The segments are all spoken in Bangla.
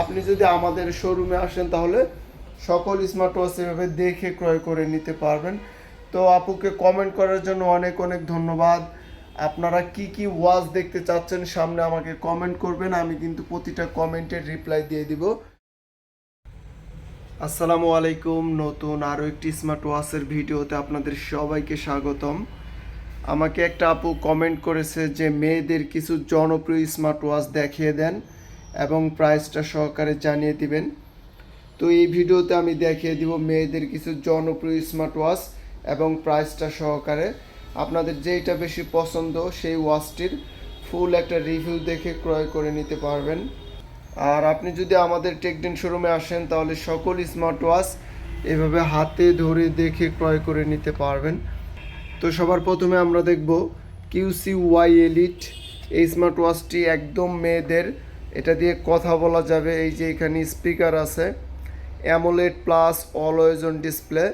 আপনি যদি আমাদের শোরুমে আসেন, তাহলে সকল স্মার্ট ওয়াচ এভাবে দেখে ক্রয় করে নিতে পারবেন। তো আপুকে কমেন্ট করার জন্য অনেক অনেক ধন্যবাদ। আপনারা কি কি ওয়াচ দেখতে চাচ্ছেন, সামনে আমাকে কমেন্ট করবেন, আমি কিন্তু প্রতিটা কমেন্টের রিপ্লাই দিয়ে দিব। আসসালামু আলাইকুম, নতুন আরও একটি স্মার্ট ওয়াচের ভিডিওতে আপনাদের সবাইকে স্বাগতম। আমাকে একটা আপু কমেন্ট করেছে যে, মেয়েদের কিছু জনপ্রিয় স্মার্ট ওয়াচ দেখিয়ে দেন। এবং প্রাইসটা সহকারে জানিয়ে দিবেন। তো এই ভিডিওতে আমি দেখিয়ে দিব মেয়েদের কিছু জনপ্রিয় স্মার্ট ওয়াচ এবং প্রাইসটা সহকারে। আপনাদের যেইটা বেশি পছন্দ সেই ওয়াচটির ফুল একটা রিভিউ দেখে ক্রয় করে নিতে পারবেন। আর আপনি যদি আমাদের টেকডেন শোরুমে আসেন, তাহলে সকল স্মার্ট ওয়াচ এভাবে হাতে ধরে দেখে ক্রয় করে নিতে পারবেন। তো সবার প্রথমে আমরা দেখব কিউসি ওয়াই এলিট এই স্মার্ট ওয়াচটি একদম মেয়েদের এটা দিয়ে কথা বলা যাবে, এই যে এখানে স্পিকার আছে AMOLED plus always on display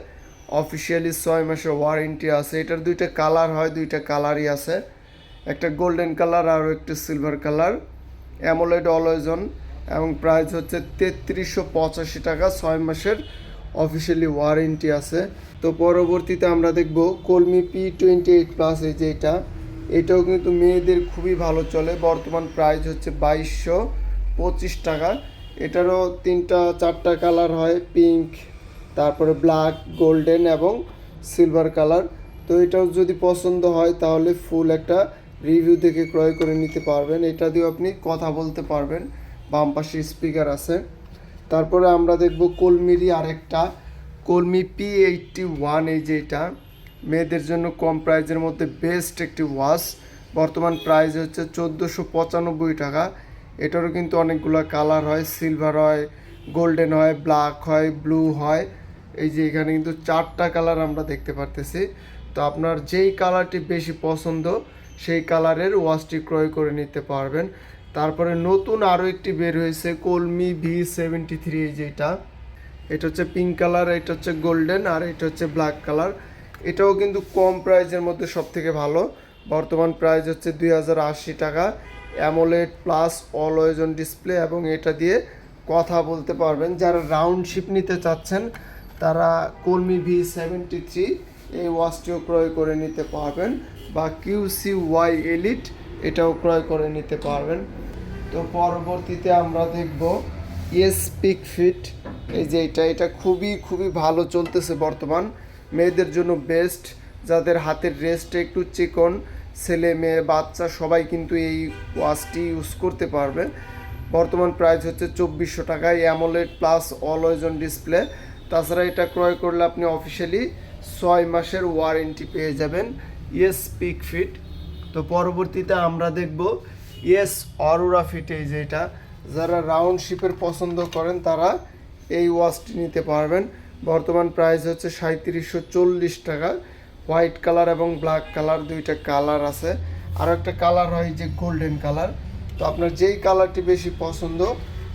officially ছয় মাসের ওয়ারেন্টি আছে। এটার দুইটা কালার হয়, দুইটা কালারই আছে। একটা গোল্ডেন কালার আর একটা silver colour AMOLED always on এবং প্রাইস হচ্ছে তেত্রিশশো পঁচাশি টাকা, ছয় মাসের অফিসিয়ালি ওয়ারেন্টি আছে। তো পরবর্তীতে আমরা দেখব কলমি পি টোয়েন্টি এইট প্লাস এই যে এটা। এটাও কিন্তু মেয়েদের খুবই ভালো চলে। বর্তমান প্রাইস হচ্ছে বাইশশো পঁচিশ টাকা। এটারও তিনটা, চারটা কালার হয় পিঙ্ক তারপরে ব্ল্যাক গোল্ডেন এবং সিলভার কালার তো এটাও যদি পছন্দ হয় তাহলে ফুল একটা রিভিউ দেখে ক্রয় করে নিতে পারবেন। এটা দিয়েও আপনি কথা বলতে পারবেন। বাম পাশে স্পিকার আছে। তারপরে আমরা দেখব কলমিরই আরেকটা। কলমি পি এইটটি ওয়ান এই যে এটা। মেয়েদের জন্য কম প্রাইজের মধ্যে বেস্ট একটি ওয়াচ। বর্তমান প্রাইস হচ্ছে চোদ্দোশো পঁচানব্বই টাকা। এটারও কিন্তু অনেকগুলো কালার হয়। সিলভার হয়, গোল্ডেন হয়, ব্ল্যাক হয়, ব্লু হয়। এই যে এখানে কিন্তু চারটা কালার আমরা দেখতে পারতেছি। তো আপনার যেই কালারটি বেশি পছন্দ, সেই কালারের ওয়াচটি ক্রয় করে নিতে পারবেন। তারপরে নতুন আরও একটি বের হয়েছে কলমি ভি সেভেন্টি থ্রি যেটা। এটা হচ্ছে পিঙ্ক কালার এটা হচ্ছে গোল্ডেন আর এটা হচ্ছে ব্ল্যাক কালার এটাও কিন্তু কম প্রাইজের মধ্যে সব থেকে ভালো। বর্তমান প্রাইস হচ্ছে দুই হাজার আশি টাকা। AMOLED plus always on display এবং এটা দিয়ে কথা বলতে পারবেন। যারা রাউন্ড শিপ নিতে চাচ্ছেন, তারা কলমি ভি সেভেন্টি থ্রি এই ওয়াচটিও ক্রয় করে নিতে পারবেন বা কিউসি ওয়াই এলিট এটাও ক্রয় করে নিতে পারবেন। তো পরবর্তীতে আমরা দেখব ইয়েস পিক ফিট এই যে এটা এটা খুবই খুবই ভালো চলতেছে বর্তমান। মেয়েদের জন্য বেস্ট যাদের হাতের রেস্টে একটু চিকন, ছেলে, মেয়ে, বাচ্চা সবাই কিন্তু এই ওয়াচটি ইউজ করতে পারবে। বর্তমান প্রাইস হচ্ছে চব্বিশশো টাকায় AMOLED plus always on display তাছাড়া এটা ক্রয় করলে আপনি অফিসিয়ালি ছয় মাসের ওয়ারেন্টি পেয়ে যাবেন। ইয়েস পিক ফিট তো পরবর্তীতে আমরা দেখব ইয়েস অরোরা ফিট এই যে এটা। যারা রাউন্ড শিপের পছন্দ করেন, তারা এই ওয়াচটি নিতে পারবেন। বর্তমান প্রাইস হচ্ছে সাঁত্রিশশো চল্লিশ টাকা। হোয়াইট কালার এবং ব্ল্যাক কালার দুইটা কালার আছে। আর একটা কালার হয় যে গোল্ডেন কালার তো আপনার যেই কালারটি বেশি পছন্দ,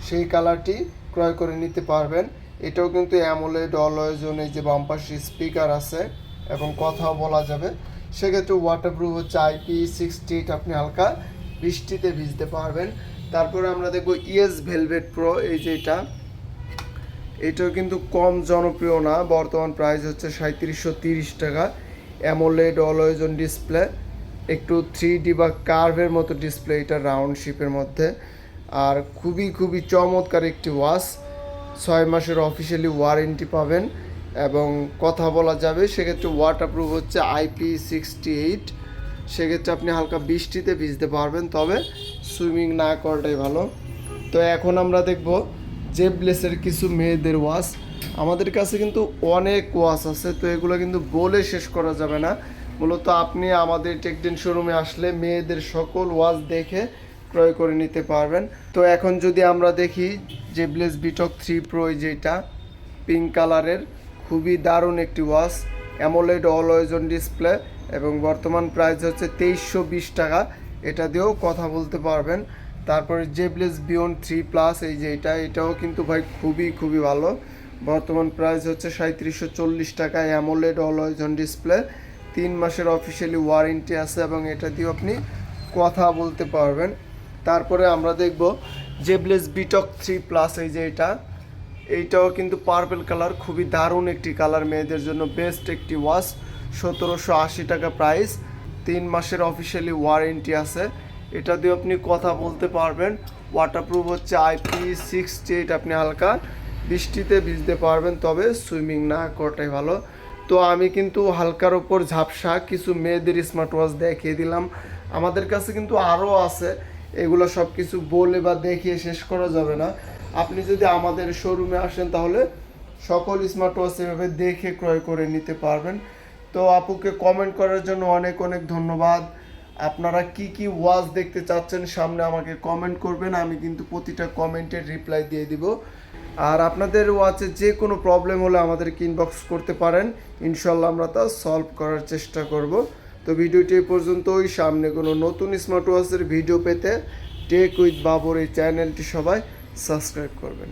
সেই কালারটি ক্রয় করে নিতে পারবেন। এটাও কিন্তু অ্যামোলেড এই যে বাম স্পিকার আছে এবং কথাও বলা যাবে। সেক্ষেত্রে ওয়াটারপ্রুফ হচ্ছে আইপি সিক্সটি এইট আপনি হালকা বৃষ্টিতে ভিজতে পারবেন। তারপরে আমরা দেখব ইয়েস ভেলভেট প্রো এই যে এটা। এটাও কিন্তু কম জনপ্রিয় না। বর্তমান প্রাইস হচ্ছে সাঁত্রিশশো তিরিশ টাকা। অ্যামোলেড অলওয়েজন ডিসপ্লে একটু থ্রি ডি বা কার্ভের মতো ডিসপ্লে এটা রাউন্ড শিপের মধ্যে। আর খুবই খুবই চমৎকার একটি ওয়াচ ছয় মাসের অফিসিয়ালি ওয়ারেন্টি পাবেন। এবং কথা বলা যাবে, সেক্ষেত্রে ওয়াটারপ্রুফ হচ্ছে আইপি সিক্সটি এইট সেক্ষেত্রে আপনি হালকা বৃষ্টিতে ভিজতে পারবেন, তবে সুইমিং না করাটাই ভালো। তো এখন আমরা দেখব জেবলেসের কিছু মেয়েদের ওয়াচ আমাদের কাছে কিন্তু অনেক ওয়াচ আছে, তো এগুলো কিন্তু বলে শেষ করা যাবে না। মূলত আপনি আমাদের টেকডেন শোরুমে আসলে মেয়েদের সকল ওয়াচ দেখে ক্রয় করে নিতে পারবেন। তো এখন যদি আমরা দেখি জেবলেস বিটক থ্রি প্রো যেটা পিঙ্ক কালারের খুবই দারুণ একটি watch AMOLED always on display এবং বর্তমান প্রাইস হচ্ছে তেইশশো টাকা। এটা দিয়েও কথা বলতে পারবেন। তারপরে জেবলেস বিয়ন্ড থ্রি প্লাস এই যে এটা, এটাও কিন্তু ভাই খুবই খুবই ভালো। বর্তমান প্রাইস হচ্ছে সাঁত্রিশশো চল্লিশ টাকা অ্যামোলেড অলওয়েজ অন ডিসপ্লে তিন মাসের অফিসিয়ালি ওয়ারেন্টি আছে এবং এটা দিয়েও আপনি কথা বলতে পারবেন। তারপরে আমরা দেখব জেবলেস বিটক থ্রি প্লাস এই যে এটা। এইটাও কিন্তু পার্পেল কালার খুবই দারুণ একটি কালার মেয়েদের জন্য বেস্ট একটি ওয়াচ সতেরোশো আশি টাকা প্রাইস তিন মাসের অফিসিয়ালি ওয়ারেন্টি আছে। এটা দিয়ে আপনি কথা বলতে পারবেন। ওয়াটারপ্রুফ হচ্ছে আইপি সিক্সটি এইট আপনি হালকা বৃষ্টিতে ভিজতে পারবেন, তবে সুইমিং না করাটাই ভালো। তো আমি কিন্তু হালকার ওপর ঝাপসা কিছু মেয়েদের স্মার্ট ওয়াচ দেখিয়ে দিলাম। আমাদের কাছে কিন্তু আরও আছে, এগুলো সব কিছু বলে বা দেখিয়ে শেষ করা যাবে না। আপনি যদি আমাদের শোরুমে আসেন, তাহলে সকল স্মার্ট ওয়াচ এভাবে দেখে ক্রয় করে নিতে পারবেন। তো আপুকে কমেন্ট করার জন্য অনেক অনেক ধন্যবাদ। আপনারা কি কি ওয়াচ দেখতে চাচ্ছেন সামনে আমাকে কমেন্ট করবেন, আমি কিন্তু প্রতিটা কমেন্টের রিপ্লাই দিয়ে দিব। আর আপনাদের ওয়াচে যে কোনো প্রবলেম হলে আমাদেরকে ইনবক্স করতে পারেন ইনশাল্লাহ আমরা তা সলভ করার চেষ্টা করব। তো ভিডিওটি পর্যন্তই, সামনে কোনো নতুন স্মার্ট ওয়াচের ভিডিও পেতে টেক উইথ বাবর এই চ্যানেলটি সবাই সাবস্ক্রাইব করবেন।